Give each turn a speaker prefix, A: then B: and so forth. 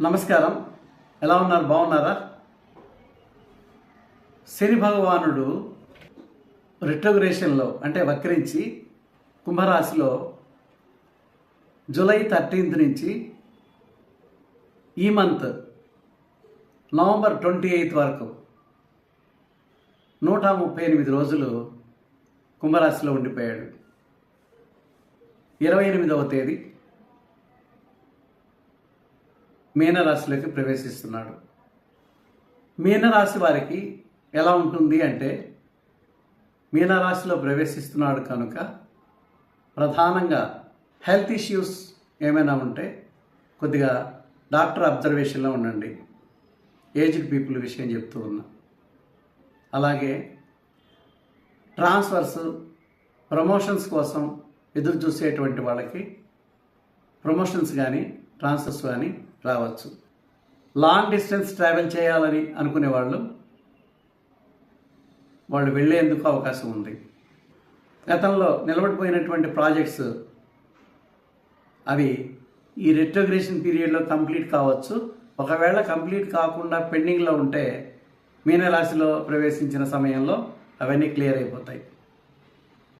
A: నమస్కారం. ఎలా ఉన్నారు? బాగున్నారా? శని భగవానుడు రిట్రోగ్రేషన్లో అంటే వక్రించి కుంభరాశిలో జూలై థర్టీన్త్ నుంచి ఈ మంత్ నవంబర్ ట్వంటీ ఎయిత్ వరకు నూట ముప్పై ఎనిమిది రోజులు కుంభరాశిలో ఉండిపోయాడు. ఇరవై ఎనిమిదవ తేదీ. మీనరాశిలోకి ప్రవేశిస్తున్నాడు. మీనరాశి వారికి ఎలా ఉంటుంది అంటే మీనరాశిలో ప్రవేశిస్తున్నాడు కనుక ప్రధానంగా హెల్త్ ఇష్యూస్ ఏమైనా ఉంటే కొద్దిగా డాక్టర్ అబ్జర్వేషన్లో ఉండండి. ఏజ్డ్ పీపుల్ విషయం చెప్తూ ఉన్నా. అలాగే ట్రాన్స్ఫర్స్ ప్రమోషన్స్ కోసం ఎదురు చూసేటువంటి వాళ్ళకి ప్రమోషన్స్ కానీ ట్రాన్స్ఫర్స్ కానీ రావచ్చు. లాంగ్ డిస్టెన్స్ ట్రావెల్ చేయాలని అనుకునే వాళ్ళు వాళ్ళు వెళ్ళేందుకు అవకాశం ఉంది. గతంలో నిలబడిపోయినటువంటి ప్రాజెక్ట్స్ అవి ఈ రిట్రోగ్రేషన్ పీరియడ్లో కంప్లీట్ కావచ్చు. ఒకవేళ కంప్లీట్ కాకుండా పెండింగ్లో ఉంటే మీనరాశిలో ప్రవేశించిన సమయంలో అవన్నీ క్లియర్ అయిపోతాయి.